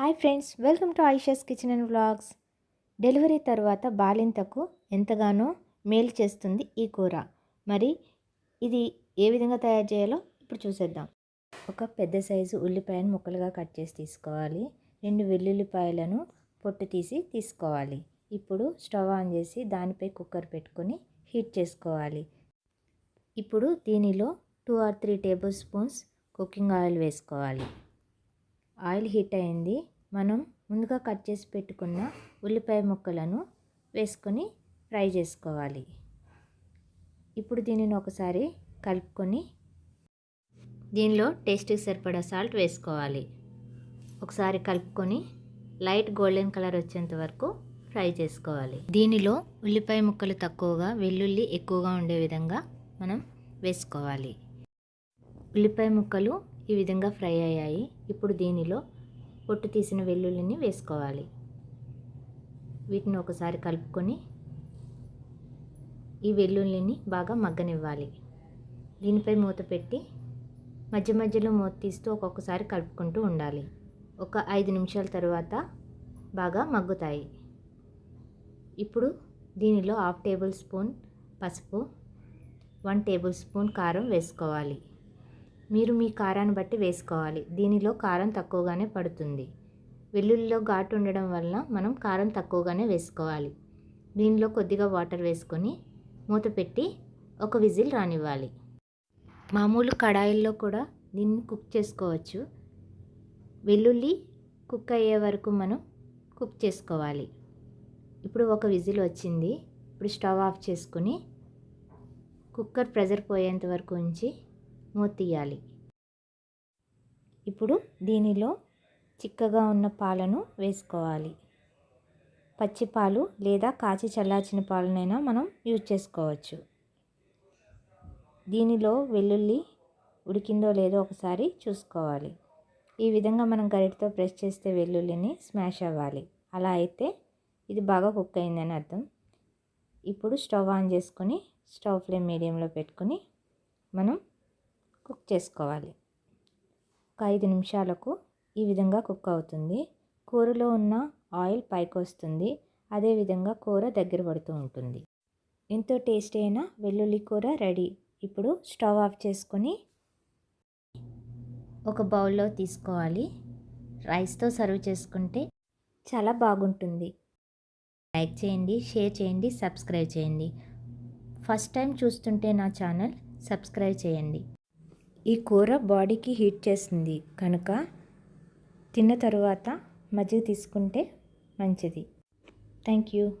Hi friends welcome to Aisha's kitchen and vlogs. Delivery తర్వాత బాలింతకు ఎంతగానో మేలు చేస్తుంది ఈ కూర. మరి ఇది ఏ విధంగా తయారు చేయాలో ఇప్పుడు చూసేద్దాం. ఒక పెద్ద సైజు ఉల్లిపాయను ముక్కలుగా కట్ చేసి తీసుకోవాలి. రెండు వెల్లుల్లిపాయలను పొట్టు తీసి తీసుకోవాలి. ఇప్పుడు స్టవ్ ఆన్ చేసి దానిపై కుక్కర్ పెట్టుకొని హీట్ చేసుకోవాలి. ఇప్పుడు దీనిలో two or three tablespoons cooking oil వేసుకోవాలి. ఆయిల్ హీట్ అయింది. మనం ముందుగా కట్ చేసి పెట్టుకున్న ఉల్లిపాయ ముక్కలను వేసుకొని ఫ్రై చేసుకోవాలి. ఇప్పుడు దీనిని ఒకసారి కలుపుకొని దీనిలో టేస్ట్కి సరిపడా సాల్ట్ వేసుకోవాలి. ఒకసారి కలుపుకొని లైట్ గోల్డెన్ కలర్ వచ్చేంత వరకు ఫ్రై చేసుకోవాలి. దీనిలో ఉల్లిపాయ ముక్కలు తక్కువగా వెల్లుల్లి ఎక్కువగా ఉండే విధంగా మనం వేసుకోవాలి. ఉల్లిపాయ ముక్కలు ఈ విధంగా ఫ్రై అయ్యాయి. ఇప్పుడు దీనిలో పొట్టు తీసిన వెల్లుల్లిని వేసుకోవాలి. వీటిని ఒకసారి కలుపుకొని ఈ వెల్లుల్లిని బాగా మగ్గనివ్వాలి. దీనిపై మూత పెట్టి మధ్య మధ్యలో మూత తీస్తూ ఒక్కొక్కసారి కలుపుకుంటూ ఉండాలి. ఒక ఐదు నిమిషాల తర్వాత బాగా మగ్గుతాయి. ఇప్పుడు దీనిలో హాఫ్ టేబుల్ స్పూన్ పసుపు వన్ టేబుల్ స్పూన్ కారం వేసుకోవాలి. మీరు మీ కారాన్ని బట్టి వేసుకోవాలి. దీనిలో కారం తక్కువగానే పడుతుంది. వెల్లుల్లిలో ఘాటు ఉండడం వల్ల మనం కారం తక్కువగానే వేసుకోవాలి. దీనిలో కొద్దిగా వాటర్ వేసుకొని మూత పెట్టి ఒక విజిల్ రానివ్వాలి. మామూలు కడాయిల్లో కూడా దీన్ని కుక్ చేసుకోవచ్చు. వెల్లుల్లి కుక్ అయ్యే వరకు మనం కుక్ చేసుకోవాలి. ఇప్పుడు ఒక విజిల్ వచ్చింది. ఇప్పుడు స్టవ్ ఆఫ్ చేసుకుని కుక్కర్ ప్రెజర్ పోయేంత వరకు ఉంచి మూత తీయాలి ఇప్పుడు దీనిలో చిక్కగా ఉన్న పాలను వేసుకోవాలి. పచ్చి పాలు లేదా కాచి చల్లార్చిన పాలనైనా మనం యూజ్ చేసుకోవచ్చు. దీనిలో వెల్లుల్లి ఉడికిందో లేదో ఒకసారి చూసుకోవాలి. ఈ విధంగా మనం గరిటతో ప్రెస్ చేస్తే వెల్లుల్లిని స్మాష్ అవ్వాలి. అలా అయితే ఇది బాగా కుక్ అయిందని అర్థం. ఇప్పుడు స్టవ్ ఆన్ చేసుకొని స్టవ్ ఫ్లేమ్ మీడియంలో పెట్టుకొని మనం చేసుకోవాలి. ఒక ఐదు నిమిషాలకు ఈ విధంగా కుక్ అవుతుంది. కూరలో ఉన్న ఆయిల్ పైకి వస్తుంది అదేవిధంగా కూర దగ్గర పడుతూ ఉంటుంది. ఎంతో టేస్టీ అయిన వెల్లుల్లి కూర రెడీ. ఇప్పుడు స్టవ్ ఆఫ్ చేసుకొని ఒక బౌల్లో తీసుకోవాలి. రైస్తో సర్వ్ చేసుకుంటే చాలా బాగుంటుంది. లైక్ చేయండి షేర్ చేయండి సబ్స్క్రైబ్ చేయండి. ఫస్ట్ టైం చూస్తుంటే నా ఛానల్ సబ్స్క్రైబ్ చేయండి. ఈ కూర బాడీకి హీట్ చేస్తుంది కనుక తిన్న తరువాత మజ్జిగ తీసుకుంటే మంచిది. Thank you.